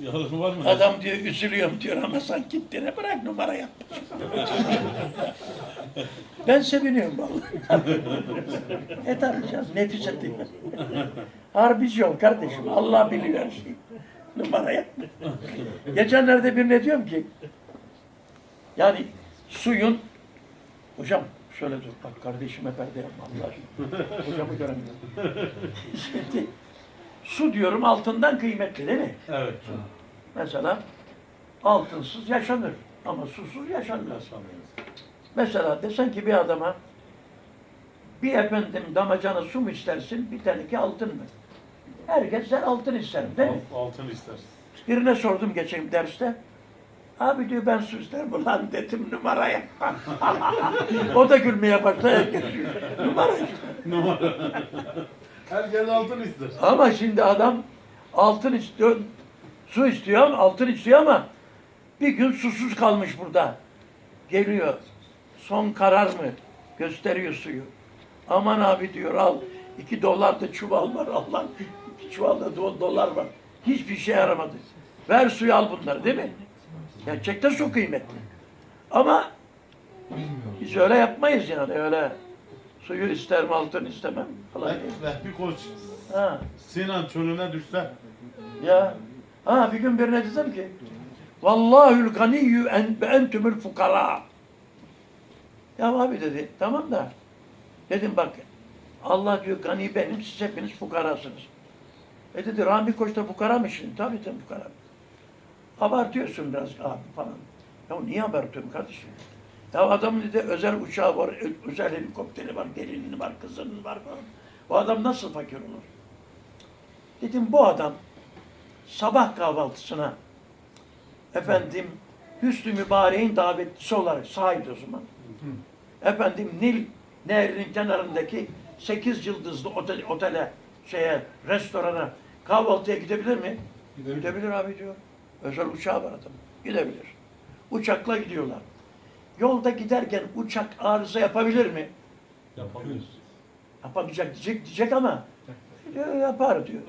Yalan var mı? Adam diyor üzülüyorum diyor ama sen gittiğine bırak numara yap. ben seviniyorum vallahi. e tabii canım nefis ettim. Harbici ol kardeşim. Allah biliyor her şeyi. Numara yapma. Geçenlerde birine diyorum ki yani suyun hocam şöyle dur bak kardeşime perde yapma Allah aşkına. Hocamı göremiyorum. Şimdi su diyorum altından kıymetli değil mi? Evet. Mesela altınsız yaşanır ama susuz yaşanmaz. Mesela desen ki bir adama bir efendim damacana su mu istersin, bir teneke altın mı? Herkes der altın isterim değil mi? Altın istersin. Birine sordum geçen derste. Abi diyor ben su isterim. Ulan dedim numara yapma. o da gülmeye başladı. Herkes gülüyor. numara işte. Herkes altın ister. Ama şimdi adam altın istiyor, su istiyor, altın istiyor ama bir gün susuz kalmış burada. Geliyor. Son karar mı? Gösteriyor suyu. Aman abi diyor al. iki dolar da çuval var Allah. İki çuvalda do- dolar var. Hiçbir şey yaramadı. Ver suyu al bunları değil mi? Gerçekten su kıymetli. Ama biz öyle yapmayız yani öyle. Suyu isterim altın istemem falan. Vehbi Koç Ha. Sinan çölüne düşse Ya. Ha bir gün birine dedim ki Vallahül ganiyyü en ve entümül fukara. Ya abi dedi tamam da dedim bak Allah diyor gani benim siz hepiniz fukarasınız. E dedi Rami Koç da fukara mı şimdi? Tabii tabii fukara. Abartıyorsun biraz abi falan. Ya niye abartıyorum kardeşim? Ya adamın dedi özel uçağı var, özel helikopteri var, gelinin var, kızının var falan. Bu adam nasıl fakir olur? Dedim bu adam sabah kahvaltısına efendim Hüsnü Mübarek'in davetlisi olarak sahip o zaman. Efendim Nil Nehri'nin kenarındaki 8 yıldızlı otel, otele, şeye, restorana kahvaltıya gidebilir mi? Gidebilir. abi diyor. Özel uçağı var adam. Gidebilir. Uçakla gidiyorlar. Yolda giderken uçak arıza yapabilir mi? yapabiliriz. Yapamayacak diyecek diyecek ama diyor, yapar diyor.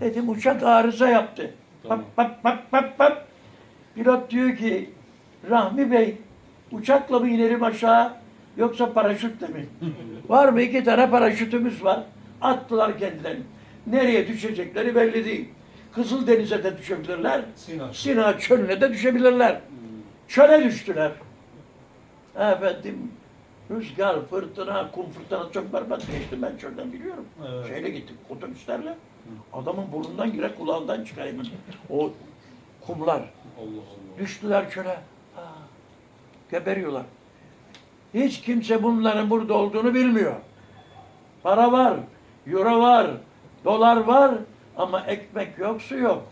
Dedim uçak arıza yaptı. Tamam. Pap pap pap pap pap. Pilot diyor ki Rahmi Bey uçakla mı inelim aşağı yoksa paraşütle mi? var mı? iki tane paraşütümüz var. Attılar kendilerini. Nereye düşecekleri belli değil. Kızıldeniz'e de düşebilirler. Sinan. Sina çölüne de düşebilirler. Çöle düştüler. Efendim rüzgar, fırtına, kum fırtına çok berbat geçti. Ben çölden biliyorum. Evet. Şeyle gittik otobüslerle. Adamın burnundan girer kulağından çıkar hemen. O kumlar. Allah Allah. Düştüler çöle. Ha, geberiyorlar. Hiç kimse bunların burada olduğunu bilmiyor. Para var, euro var, dolar var ama ekmek yok, su yok.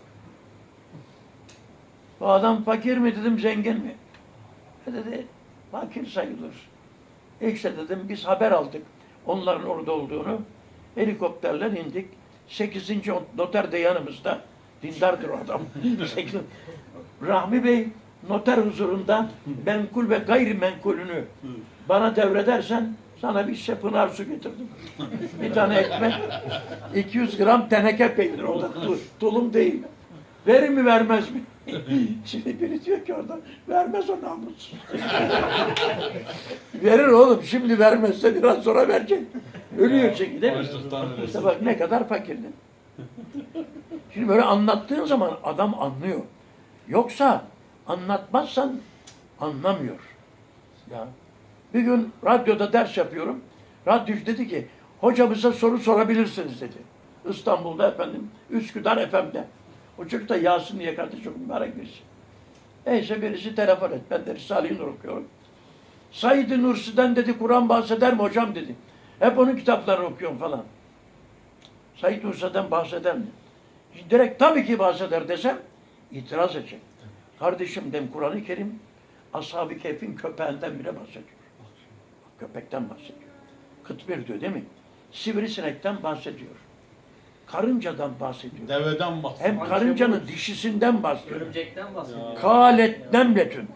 Bu adam fakir mi dedim, zengin mi? E dedi, fakir sayılır. E işte dedim, biz haber aldık onların orada olduğunu. Helikopterle indik. Sekizinci noter de yanımızda. Dindardır o adam. Rahmi Bey noter huzurunda menkul ve gayrimenkulünü bana devredersen sana bir şişe pınar su getirdim. bir tane ekmek, 200 gram teneke peynir o da tu- tulum değil. Verir mi vermez mi? Şimdi biri diyor ki orada vermez o namussuz. Verir oğlum şimdi vermezse biraz sonra verecek. Ölüyor çünkü değil mi? İşte bak ne kadar fakirdin. Şimdi böyle anlattığın zaman adam anlıyor. Yoksa anlatmazsan anlamıyor. Ya. Bir gün radyoda ders yapıyorum. Radyocu dedi ki hocamıza soru sorabilirsiniz dedi. İstanbul'da efendim, Üsküdar FM'de. O çocuk da Yasin diye kardeş çok mübarek birisi. Neyse birisi telefon et. Ben de Risale-i Nur okuyorum. Said-i Nursi'den dedi Kur'an bahseder mi hocam dedi. Hep onun kitaplarını okuyorum falan. Said Nursi'den bahseder mi? Şimdi direkt tabii ki bahseder desem itiraz edecek. Kardeşim dem Kur'an-ı Kerim Ashab-ı Kehf'in köpeğinden bile bahsediyor. Köpekten bahsediyor. Kıtmir diyor değil mi? Sivrisinekten bahsediyor. Karıncadan bahsediyor. Deveden bahsediyor. Hem karıncanın dişisinden bahsediyor. Örümcekten bahsediyor. Kalet nemletün.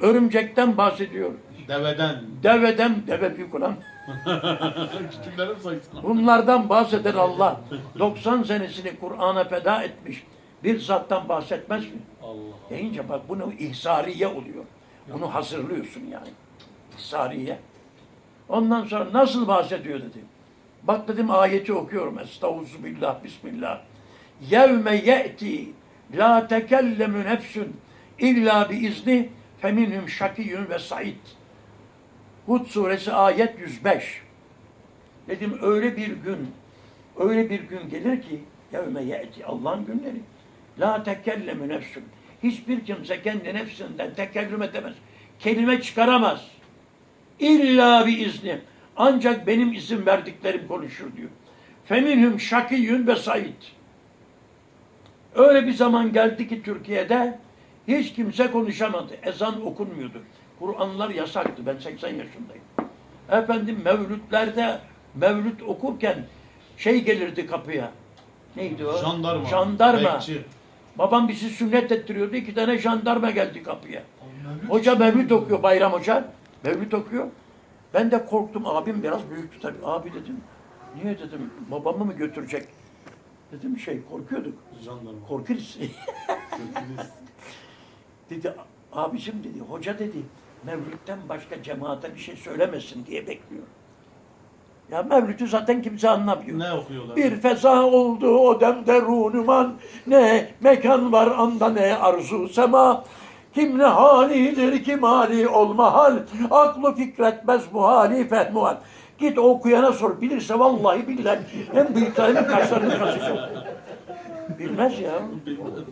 Örümcekten bahsediyor. Deveden. Deveden, deve büyük olan. Sayısına. Bunlardan bahseden Allah 90 senesini Kur'an'a feda etmiş. bir zattan bahsetmez mi? Allah. Deyince bak bunu ihsariye oluyor. Bunu hazırlıyorsun yani. İhsariye. Ondan sonra nasıl bahsediyor dedi. Bak dedim ayeti okuyorum. Estağfirullah, Bismillah. Yevme ye'ti la tekellemu nefsun illa bi izni feminhum şakiyyun ve said. Hud suresi ayet 105. Dedim öyle bir gün, öyle bir gün gelir ki yevme ye'ti Allah'ın günleri. La tekellemu nefsun. Hiçbir kimse kendi nefsinden tekellüm edemez. Kelime çıkaramaz. İlla bir izni. Ancak benim izin verdiklerim konuşur diyor. Feminhum şakiyyün ve said. Öyle bir zaman geldi ki Türkiye'de hiç kimse konuşamadı. Ezan okunmuyordu. Kur'anlar yasaktı. Ben 80 yaşındayım. Efendim mevlütlerde mevlüt okurken şey gelirdi kapıya. Neydi o? Jandarma. Jandarma. Bekçi. Babam bizi sünnet ettiriyordu. İki tane jandarma geldi kapıya. Hoca Mevlüt okuyor Bayram Hoca. Mevlüt okuyor. Ben de korktum. Abim biraz büyüktü tabii. Abi dedim. Niye dedim. Babamı mı götürecek? Dedim şey korkuyorduk. Jandarma. Korkuruz. dedi abicim dedi. Hoca dedi. Mevlüt'ten başka cemaate bir şey söylemesin diye bekliyor. Ya Mevlüt'ü zaten kimse anlamıyor. Ne okuyorlar? Bir feza oldu o demde runuman ne mekan var anda ne arzu sema kim ne halidir kim hali olma hal aklı fikretmez muhali fehmuhal. Git okuyana sor. Bilirse vallahi billahi hem bıyıklarını hem kaşlarını kasacak bilmez ya.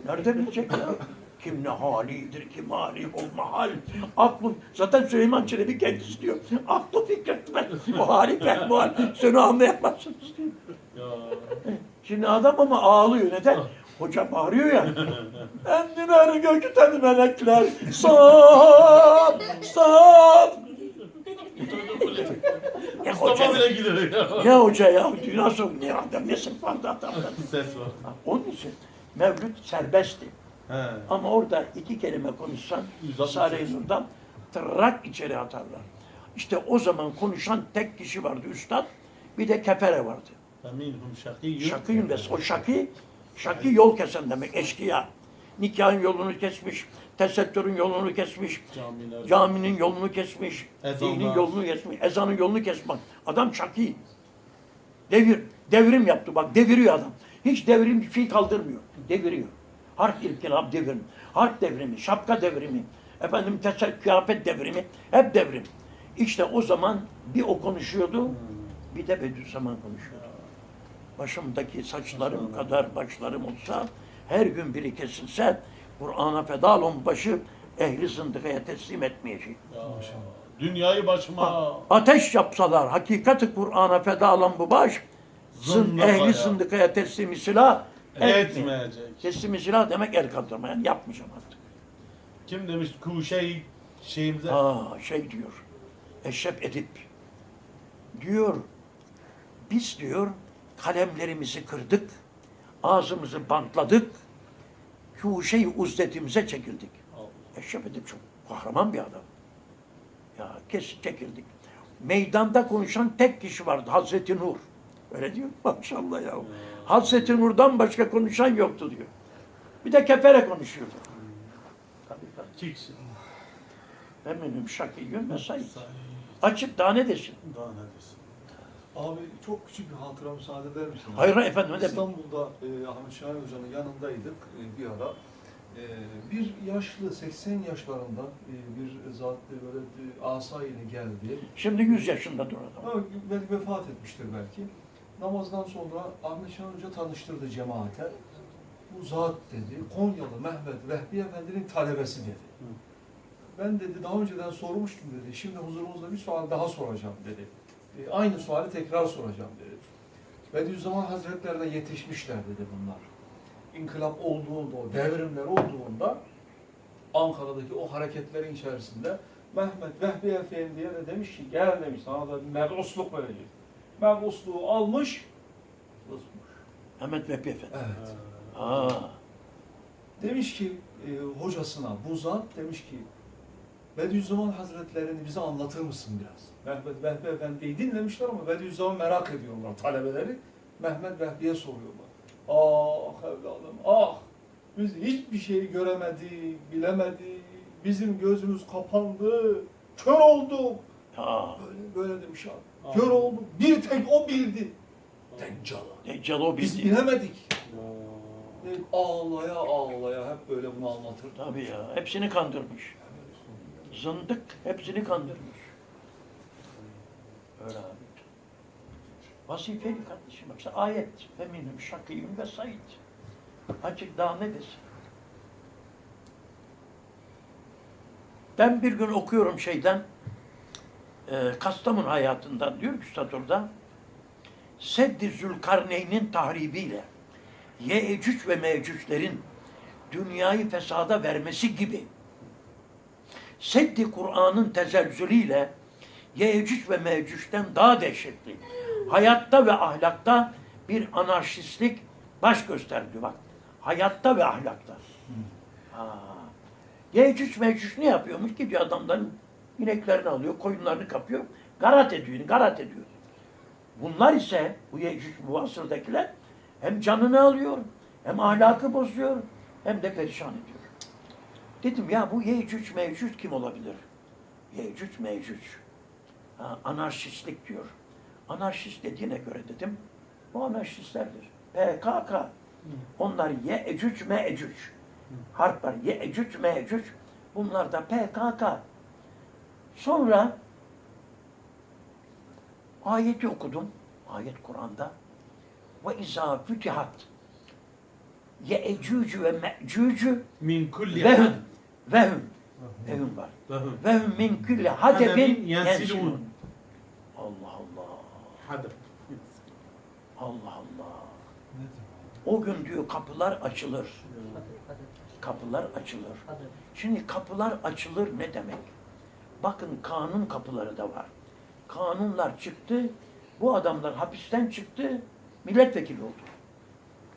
Nerede bilecek ya? Kim ne halidir kim hali olma hal aklı zaten Süleyman Çelebi kendisi diyor aklı fikretmez muhali fehmuhal. Seni anlayamazsınız diyor. Ya. Şimdi adam ama ağlıyor. Neden? Hoca bağırıyor ya. Endiler gökten melekler. Sap, sap. ya hoca, bile gidiyor ya. ya hoca ya. Nasıl ne adam ne sıfatlı adam. Ses var. Onun için Mevlüt serbestti. He. Ama orada iki kelime konuşsan Risale-i. Nur'dan tırrak içeri atarlar. İşte o zaman konuşan tek kişi vardı üstad. Bir de kefere vardı. Şakıyım des. O şaki, şaki yol kesen demek, eşkıya. Nikahın yolunu kesmiş, tesettürün yolunu kesmiş, Camiler. caminin yolunu kesmiş, Ezanlar. dinin yolunu kesmiş, ezanın yolunu kesmek. Adam şaki. Devir, devrim yaptı bak, deviriyor adam. Hiç devrim bir şey kaldırmıyor, deviriyor. Harp ilkilab devrim, harp devrimi, şapka devrimi, efendim kıyafet devrimi, hep devrim. İşte o zaman bir o konuşuyordu, bir de Bediüzzaman konuşuyordu başımdaki saçlarım kadar başlarım olsa, her gün biri kesilse, Kur'an'a feda olan başı ehli zındıkaya teslim etmeyecek. Ya. Dünyayı başıma. Ateş yapsalar, hakikati Kur'an'a feda olan bu baş, zın, ehli zındıkaya teslimi silah etmeyecek. Etmeyecek. Teslimi silah demek el kaldırma, yani yapmayacağım artık. Kim demiş kuşey şeyimize? Ha şey diyor, Eşref Edip diyor, biz diyor kalemlerimizi kırdık, ağzımızı bantladık, kuşey uzletimize çekildik. Eşref Edip çok kahraman bir adam. Ya kesin çekildik. Meydanda konuşan tek kişi vardı, Hazreti Nur. Öyle diyor, maşallah ya. Hazreti Nur'dan başka konuşan yoktu diyor. Bir de kefere konuşuyordu. Tabii tabii. Kişi. Eminim şakiyyün ve sayın. Say- Açıp daha ne desin? Daha ne desin? Abi çok küçük bir hatıra müsaade eder misin? Hayır efendim? İstanbul'da e, Ahmet Şahin Hoca'nın yanındaydık e, bir ara. E, bir yaşlı 80 yaşlarında e, bir zat e, böyle e, asa ile geldi. Şimdi 100 yaşında dur adam. Ama belki vefat etmiştir belki. Namazdan sonra Ahmet Şahin Hoca tanıştırdı cemaate. Bu zat dedi, Konyalı Mehmet Vehbi Efendi'nin talebesi dedi. Ben dedi daha önceden sormuştum dedi. Şimdi huzurunuzda bir sual daha soracağım dedi. E, aynı suali tekrar soracağım dedi. Bediüzzaman Hazretlerine yetişmişler dedi bunlar. İnkılap olduğunda, o devrimler olduğunda Ankara'daki o hareketlerin içerisinde Mehmet Vehbi Efendi'ye de demiş ki gel demiş sana da bir mebusluk verecek. Mebusluğu almış, ısmış. Mehmet Vehbi Efendi. Evet. Ha. Demiş ki e, hocasına, bu zat demiş ki Bediüzzaman Hazretlerini bize anlatır mısın biraz? Mehmet Vehbi Efendi'yi dinlemişler ama Bediüzzaman merak ediyorlar talebeleri. Mehmet Vehbi'ye soruyorlar. Ah evladım ah! Biz hiçbir şeyi göremedik, bilemedik. Bizim gözümüz kapandı. Kör olduk. Ya Böyle, böyle demiş abi. Aa. Kör olduk. Bir tek o bildi. Deccal'ı. Deccal o Biz bildi. bilemedik. Ya. Hep ağlaya ağlaya hep böyle bunu anlatır. Tabii ya. Hepsini kandırmış. Zındık hepsini kandırmış. Öyle abi. Vazifeli kardeşim. Bak işte ayet. Feminim, şakiyüm ve said. Açık daha ne desin? Ben bir gün okuyorum şeyden, e, Kastamonu hayatından diyor ki Üstad orada, Seddi Zülkarneyn'in tahribiyle Yecüc ve Mecüclerin dünyayı fesada vermesi gibi Seddi Kur'an'ın tezelzülüyle Yecüc ve Mecüc'ten daha dehşetli. Hayatta ve ahlakta bir anarşistlik baş gösterdi bak. Hayatta ve ahlakta. Ha. Yecüc Mecüc ne yapıyormuş? Gidiyor adamların ineklerini alıyor, koyunlarını kapıyor, garat ediyor, garat ediyor. Bunlar ise bu Yecüc bu asırdakiler hem canını alıyor, hem ahlakı bozuyor, hem de perişan ediyor. Dedim ya bu Yecüc Mecüc kim olabilir? Yecüc Mecüc. Ha, anarşistlik diyor. Anarşist dediğine göre dedim, bu anarşistlerdir. PKK. Onlar Yecüc Mecüc. Harp var. Yecüc Mecüc. Bunlar da PKK. Sonra ayeti okudum. Ayet Kur'an'da. Ve izâ fütihat Yecücü ve Mecücü Min kulli vehum. Vehum vehum var. Vehum. Min külli Hadebin yensilun. Allah Allah. Hadi. Allah Allah. O gün diyor kapılar açılır. Kapılar açılır. Şimdi kapılar açılır ne demek? Bakın kanun kapıları da var. Kanunlar çıktı. Bu adamlar hapisten çıktı. Milletvekili oldu.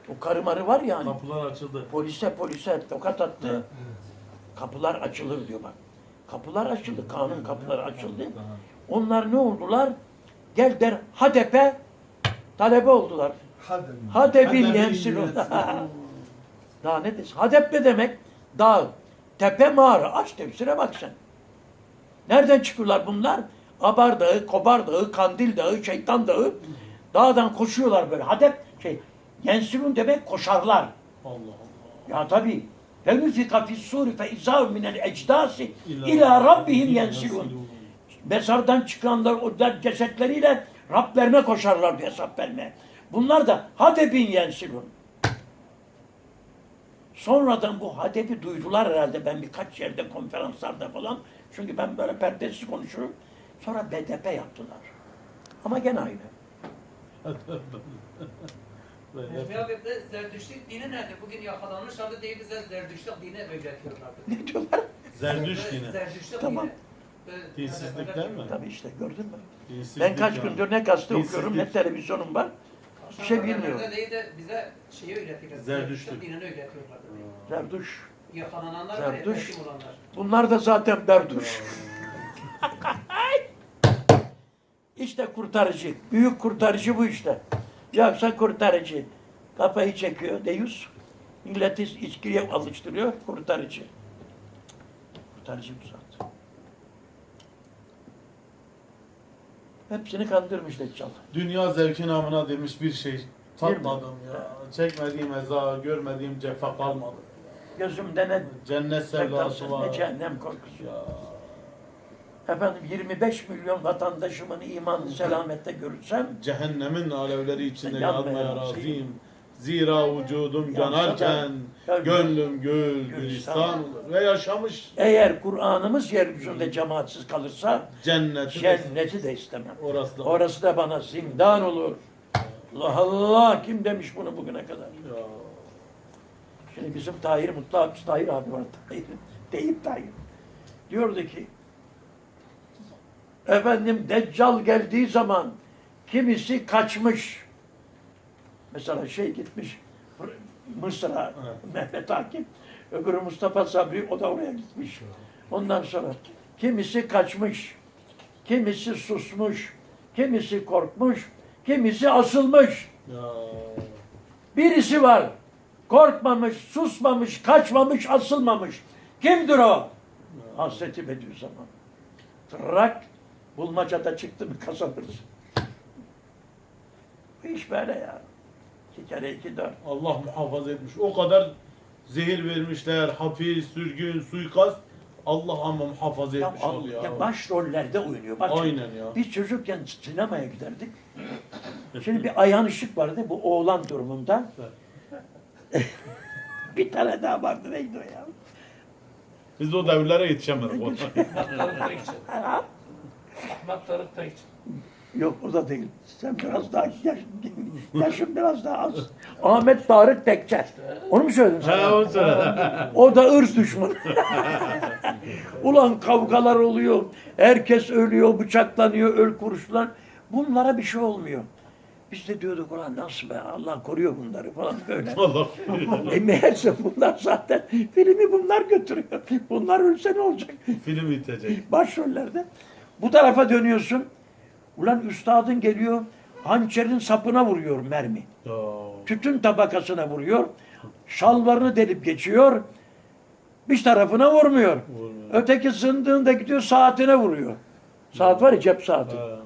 O karı marı var ya hani. Kapılar açıldı. Polise polise tokat attı. Kapılar açılır diyor bak. Kapılar açıldı. Kanun kapıları açıldı. Onlar ne oldular? Gel der HDP talebe oldular. Hadep'in yensin. Daha ne desin? Hadep ne demek? Dağ, tepe, mağara. Aç tefsire bak sen. Nereden çıkıyorlar bunlar? Abar Dağı, Kobar Dağı, Kandil Dağı, Şeytan Dağı. Dağdan koşuyorlar böyle. Hadep şey, yensilun demek koşarlar. Allah Allah. Ya tabi. Ve nüfika fis suri fe izâhu minel ecdâsi ilâ rabbihim yensilun. Mezardan çıkanlar o cesetleriyle Rablerine koşarlar diye hesap vermeye. Bunlar da Hadeb'in yensilun. Sonradan bu Hadeb'i duydular herhalde ben birkaç yerde konferanslarda falan. Çünkü ben böyle perdesiz konuşurum. Sonra BDP yaptılar. Ama gene aynı. De Zerdüştlük dini nerede? Bugün yakalanmışlardı diye bize Zerdüştlük dini öğretiyorlardı. Ne diyorlar? Zerdüşt yine. Zerdüştlük Tamam. dini. Böyle- Dinsizlik böyle- değil mi? Tabii işte gördün mü? Dinsizlik Ben kaç yani. gündür ne gazete Dinsizlik. okuyorum ne televizyonum var. Bir şey bilmiyorum. değil de bize şeyi öğretiyorlar. Zerdüştlük. dinini öğretiyorlardı. Zerduş. Yakalananlar var ya Zerdüş. teslim olanlar. Bunlar da zaten berduş. İşte kurtarıcı. Büyük kurtarıcı bu işte. Yoksa kurtarıcı. Kafayı çekiyor deyüz. Milleti içkiye alıştırıyor. Kurtarıcı. Kurtarıcı bu zaten. Hepsini kandırmış Deccal. Dünya zevki namına demiş bir şey tatmadım ya. Çekmediğim eza, görmediğim cefa kalmadı. Gözümde ne Cennet sevdası, var. ne cehennem korkusu. Ya. Efendim 25 milyon vatandaşımın imanı selamette görürsem Cehennemin alevleri içinde Yanmaya yanmaya razıyım. Zira vücudum yanarken gönlüm gül gülistan. Ve yaşamış eğer Kur'an'ımız yeryüzünde cemaatsiz kalırsa cenneti de- cenneti de istemem. orası da Orası da bana zindan olur. Allah Allah kim demiş bunu bugüne kadar? Ya. Şimdi bizim Tahir Mutlu Tahir abi var. Tahir, deyip Tahir. Diyordu ki efendim Deccal geldiği zaman kimisi kaçmış. Mesela şey gitmiş Mısır'a Evet. Mehmet Akif. Öbürü Mustafa Sabri o da oraya gitmiş. Ondan sonra kimisi kaçmış. Kimisi susmuş. Kimisi korkmuş. Kimisi asılmış. Ya. Birisi var. Korkmamış, susmamış, kaçmamış, asılmamış. Kimdir o? Hazreti Bediüzzaman. Trak bulmacada çıktı mı kazanırız. Bu iş böyle ya. İki kere iki dört. Allah muhafaza etmiş. O kadar zehir vermişler, hapis, sürgün, suikast. Allah ama muhafaza Ya, etmiş onu ya. ya başrollerde oynuyor. Bak, Aynen ya. Biz çocukken sinemaya giderdik. Şimdi bir ayağın ışık vardı bu oğlan durumunda. bir tane daha vardı neydi o ya? Biz o devirlere yetişemedik. Ahmet Tarık'ta için. Yok o da değil. Sen biraz daha yaş, yaşın biraz daha az. Ahmet Tarık Tekçer. Onu mu söyledim sana? ha o söyle. O da ırz düşmanı. Ulan kavgalar oluyor. Herkes ölüyor, bıçaklanıyor, öl kuruşlar. Bunlara bir şey olmuyor. Biz de diyorduk ulan nasıl be Allah koruyor bunları falan böyle. Allah. e meğerse bunlar zaten filmi bunlar götürüyor. Bunlar ölse ne olacak? Film bitecek. Başrollerde. Bu tarafa dönüyorsun. Ulan üstadın geliyor hançerin sapına vuruyor mermi. Tütün tabakasına vuruyor. Şalvarını delip geçiyor. Bir tarafına vurmuyor. Vurmuyor. Öteki sındığında gidiyor saatine vuruyor. Saat var ya cep saati. Ha,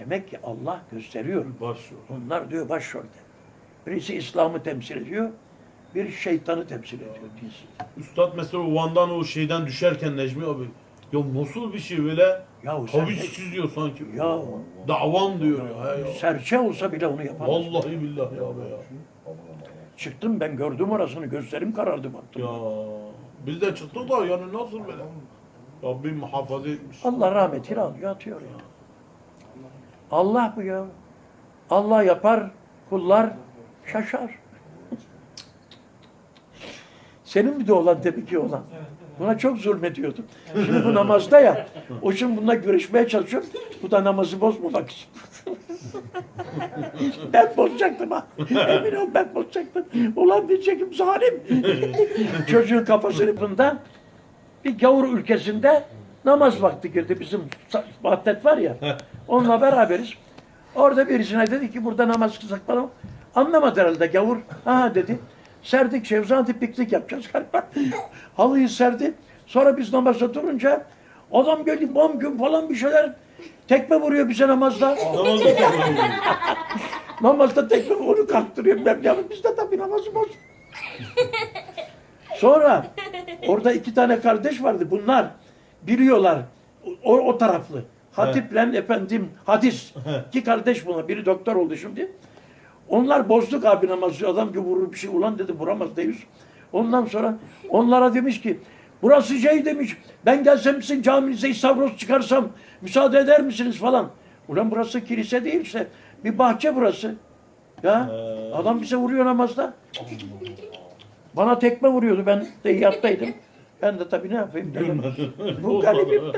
Demek ki Allah gösteriyor. Başrol. Bunlar diyor başrolde. Birisi İslam'ı temsil ediyor. Bir şeytanı temsil ediyor. dinsiz. Üstad mesela o Van'dan o şeyden düşerken Necmi abi ya nasıl bir şey böyle Yahu sen ne- çiziyor sanki. Ya Davan diyor ya. He ya. serçe olsa bile onu yapamaz. Vallahi billahi ya be ya. Çıktım ben gördüm orasını gözlerim karardı baktım. Ya biz de çıktık da yani nasıl böyle? Rabbim muhafaza etmiş. Allah rahmetini alıyor atıyor ya. Allah bu ya. Allah yapar, kullar şaşar. Senin bir de olan tabii ki olan. Buna çok zulmediyordum. Şimdi bu namazda ya. O için bununla görüşmeye çalışıyorum. Bu da namazı bozmamak için. ben bozacaktım ha. Emin ol ben bozacaktım. Ulan diyecektim zalim. Çocuğun kafasını bunda bir gavur ülkesinde namaz vakti girdi. Bizim vahdet var ya. Onunla beraberiz. Orada birisine dedi ki burada namaz kılsak falan. Anlamadı herhalde gavur. Ha dedi. Serdik Şevzanti piknik yapacağız galiba. Halıyı serdi. Sonra biz namaza durunca adam geldi bam gün falan bir şeyler tekme vuruyor bize namazda. Namazda tekrar Namazda tekme onu kalktırıyor. Ben ya biz de tabii namazı boz. Sonra orada iki tane kardeş vardı. Bunlar biliyorlar. O, o taraflı. Hatip'le efendim hadis. İki kardeş bunlar. Biri doktor oldu şimdi. Onlar bozduk abi namazı. Adam gibi vurur bir şey. Ulan dedi vuramaz deyiz. Ondan sonra onlara demiş ki burası şey demiş. Ben gelsem sizin caminize istavroz çıkarsam müsaade eder misiniz falan. Ulan burası kilise değil işte. Bir bahçe burası. Ya He. adam bize vuruyor namazda. Bana tekme vuruyordu. Ben de yattaydım. Ben de tabii ne yapayım dedim. Bu garibim.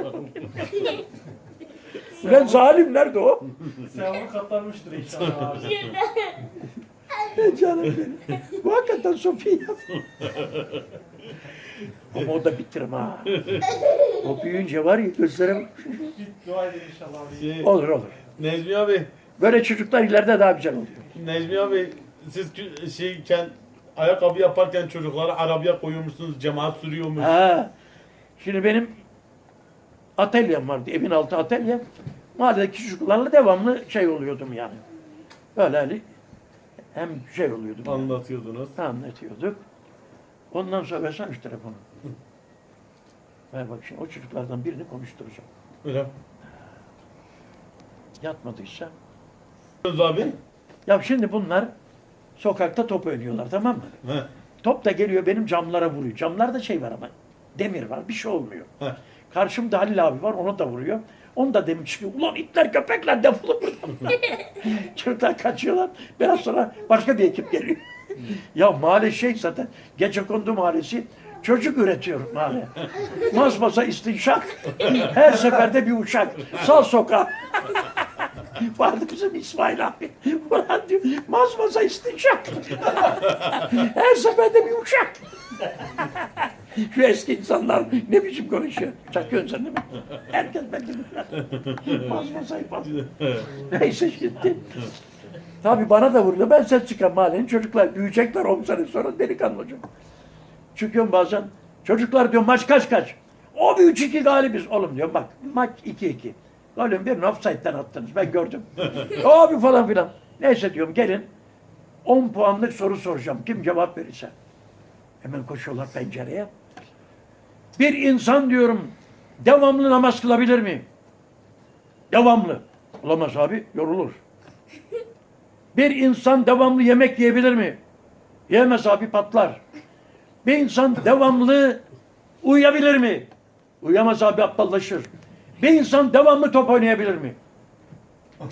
Ulan zalim nerede o? Sevabı katlanmıştır inşallah abi. Canım benim. Bu hakikaten Sofiya. Ama o da bitirim ha. O büyüyünce var ya gözlerim dua edin inşallah abi. Şey, olur olur. Necmi abi, Böyle çocuklar ileride daha güzel oluyor. Necmi abi siz kü- şeyken ayakkabı yaparken çocukları arabaya koyuyormuşsunuz, cemaat sürüyormuş. Ha. Şimdi benim atölyem vardı. Evin altı atölyem. Mahalledeki çocuklarla devamlı şey oluyordum yani. Böyle hani hem şey oluyordum. yani. Anlatıyordunuz. anlatıyorduk. Ondan sonra versene şu telefonu. Ver bak şimdi o çocuklardan birini konuşturacağım. Öyle. Yatmadıysa. Söz abi. Ya şimdi bunlar sokakta top oynuyorlar tamam mı? He. Top da geliyor benim camlara vuruyor. Camlarda şey var ama demir var bir şey olmuyor. He. Karşımda Halil abi var ona da vuruyor. Onu da demir çıkıyor. Ulan itler köpekler defolun buradan. Çocuklar kaçıyorlar. Biraz sonra başka bir ekip geliyor. ya mahalle şey zaten. Gecekondu mahallesi çocuk üretiyor mahalle. Mazmaza istinşak. Her seferde bir uçak. Sal sokağa. Vardı bizim İsmail abi. Ulan diyor, mazmaza istinşak. Her seferde bir uçak. Şu eski insanlar ne biçim konuşuyor. Çakıyorsun sen değil mi? Herkes belki bilir. Mazmasayı. Neyse şimdi. Tabii bana da vuruyor. Ben ses çıkan mahallenin çocuklar büyüyecekler 10 sene sonra delikanlı olacak. Çıkıyorum bazen. Çocuklar diyor maç kaç kaç. O bir 3-2 galibiz. Oğlum diyor bak maç 2-2. Golün birini offside'den attınız. Ben gördüm. Abi falan filan. Neyse diyorum gelin. 10 puanlık soru soracağım. Kim cevap verirse. Hemen koşuyorlar pencereye. Bir insan diyorum devamlı namaz kılabilir mi? Devamlı. Olamaz abi yorulur. Bir insan devamlı yemek yiyebilir mi? Yiyemez abi patlar. Bir insan devamlı uyuyabilir mi? Uyuyamaz abi aptallaşır. Bir insan devamlı top oynayabilir mi?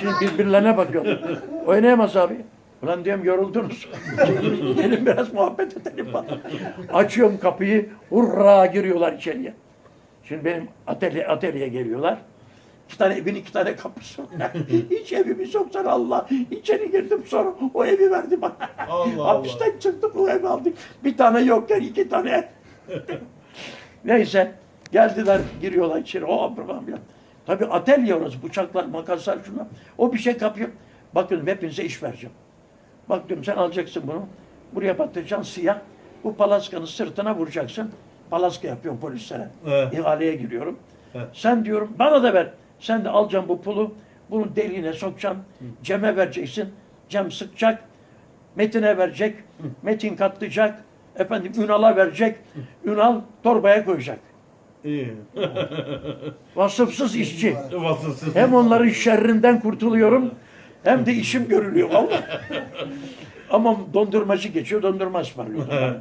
Şimdi birbirlerine bakıyor. Oynayamaz abi. Ulan diyorum yoruldunuz. Gelin biraz muhabbet edelim falan. Açıyorum kapıyı. Hurra giriyorlar içeriye. Şimdi benim atölye, atölyeye geliyorlar. İki tane evin iki tane kapısı. Hiç evimi soksan Allah. İçeri girdim sonra o evi verdi bana. Allah Allah. Hapisten çıktık o evi aldık. Bir tane yokken iki tane. Neyse geldiler giriyorlar içeri. O falan filan. Tabii atölye orası. Bıçaklar, makaslar şunlar. O bir şey kapıyor. Bakın hepinize iş vereceğim. Bak diyorum sen alacaksın bunu. Buraya batıracaksın siyah. Bu palaskanın sırtına vuracaksın. Palaska yapıyorum polislere. Evet. İhaleye giriyorum. Evet. Sen diyorum bana da ver. Sen de alacaksın bu pulu. Bunun deliğine sokacaksın. Cem'e vereceksin. Cem sıkacak. Metin'e verecek. Metin katlayacak. Efendim Ünal'a verecek. Ünal torbaya koyacak. İyi. Vasıfsız işçi. Vasıfsız. Hem onların şerrinden kurtuluyorum hem de işim görülüyor vallahi. Ama dondurmacı geçiyor, dondurma ısmarlıyor.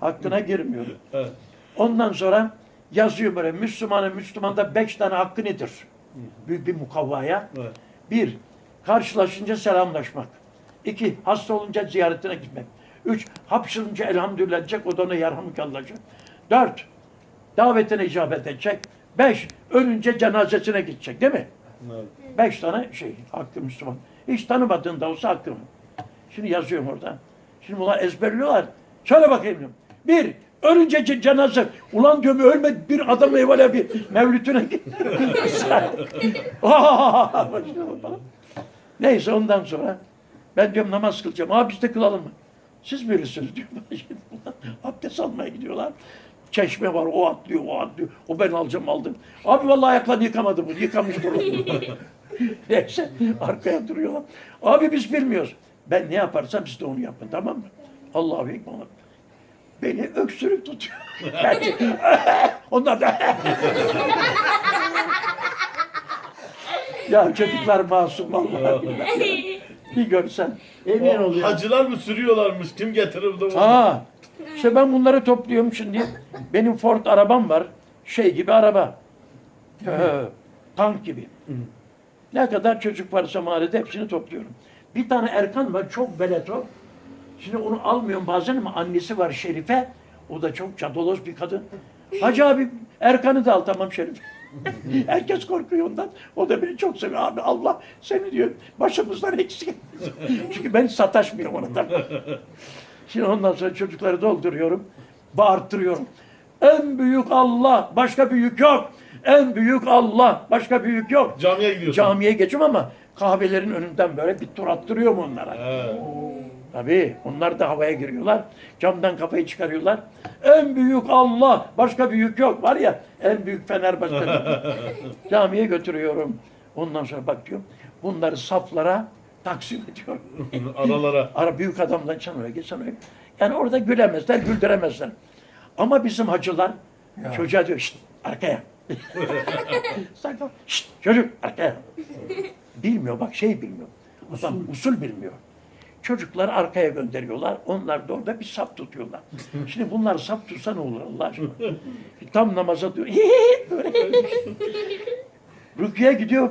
Hakkına girmiyorum. Evet. Ondan sonra yazıyor böyle Müslümanın Müslümanda beş tane hakkı nedir? Büyük bir mukavvaya. Bir, karşılaşınca selamlaşmak. İki, hasta olunca ziyaretine gitmek. Üç, hapşırınca elhamdülillah diyecek, o da ona yarhamdülillah diyecek. Dört, davetine icabet edecek. Beş, ölünce cenazesine gidecek değil mi? Evet. Beş tane şey, hakkı Müslüman. Hiç tanımadığında olsa hakkı var. Şimdi yazıyorum orada. Şimdi bunlar ezberliyorlar. Söyle bakayım diyorum. Bir, ölünce ce- cenaze. Ulan diyorum ölme bir adam evvela bir mevlütüne. Neyse ondan sonra ben diyorum namaz kılacağım. Abi biz de kılalım mı? Siz bilirsiniz diyor. Abdest almaya gidiyorlar. Çeşme var, o atlıyor, o atlıyor. O ben alacağım, aldım. Abi vallahi ayaklarını yıkamadı bu, yıkamış bunu. Neyse, arkaya duruyorlar. Abi biz bilmiyoruz. Ben ne yaparsam siz de onu yapın, tamam mı? Allah'a ekber. Beni öksürük tutuyor. Onlar da... ya çocuklar masum vallahi. Bir görsen. Emin ol ya. Hacılar mı sürüyorlarmış? Kim getirirdi bunu? Aa, işte ben bunları topluyorum şimdi. Benim Ford arabam var. Şey gibi araba. Ee, tank gibi. Ne kadar çocuk varsa mahallede hepsini topluyorum. Bir tane Erkan var çok velet o. Şimdi onu almıyorum bazen ama annesi var Şerife. O da çok cadaloz bir kadın. Hacı abi Erkan'ı da al tamam Şerife. Herkes korkuyor ondan. O da beni çok seviyor. Abi Allah seni diyor başımızdan eksik. Çünkü ben sataşmıyorum ona. Şimdi ondan sonra çocukları dolduruyorum. Bağırttırıyorum. En büyük Allah, başka büyük yok. En büyük Allah, başka büyük yok. Camiye gidiyorsun. Camiye geçiyorum ama kahvelerin önünden böyle bir tur attırıyorum onlara. Evet. Tabii onlar da havaya giriyorlar. Camdan kafayı çıkarıyorlar. En büyük Allah, başka büyük yok. Var ya en büyük Fenerbahçe. Camiye götürüyorum. Ondan sonra bak diyorum. Bunları saflara taksim ediyorum. Aralara. Ara büyük adamdan sen oraya git sen oraya. Yani orada gülemezler, güldüremezler. Ama bizim hacılar çocuğa diyor şşt arkaya. Sakın şşt çocuk arkaya. Bilmiyor bak şey bilmiyor. Adam usul bilmiyor. Çocukları arkaya gönderiyorlar. Onlar da orada bir sap tutuyorlar. Şimdi bunlar sap tutsa ne olur Allah aşkına? Tam namaza diyor. Böyle. Rukiye gidiyor.